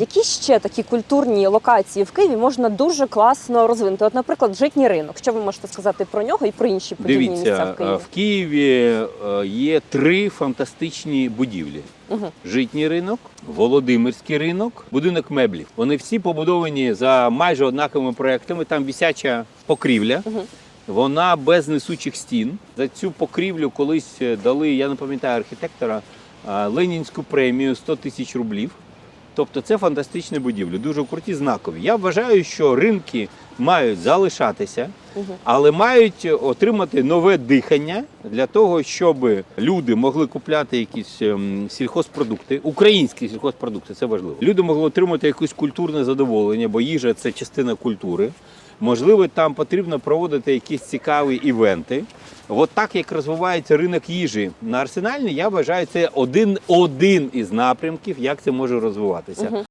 Які ще такі культурні локації в Києві можна дуже класно розвинути? От, наприклад, житній ринок. Що ви можете сказати про нього і про інші подібні місця в Києві? е, в Києві е, є три фантастичні будівлі: Мгм. житній ринок, Володимирський ринок, будинок меблів. Вони всі побудовані за майже однаковими проектами. Там висяча покрівля. Мгм. Вона без несучих стін. За цю покрівлю колись е, дали, я не пам'ятаю архітектора, Ленінську премію 100 тисяч рублів. Тобто це фантастичні будівлі, дуже круті, знакові. Я вважаю, що ринки мають залишатися, але мають отримати нове дихання для того, щоб люди могли купляти якісь ем, сільхозпродукти, українські сільхозпродукти, це важливо. Люди могли отримати якесь культурне задоволення, бо їжа це частина культури. Можливо, там потрібно проводити якісь цікаві івенти. От так як розвивається ринок їжі на арсенальні, я вважаю, це один, один із напрямків, як це може розвиватися. Мгм.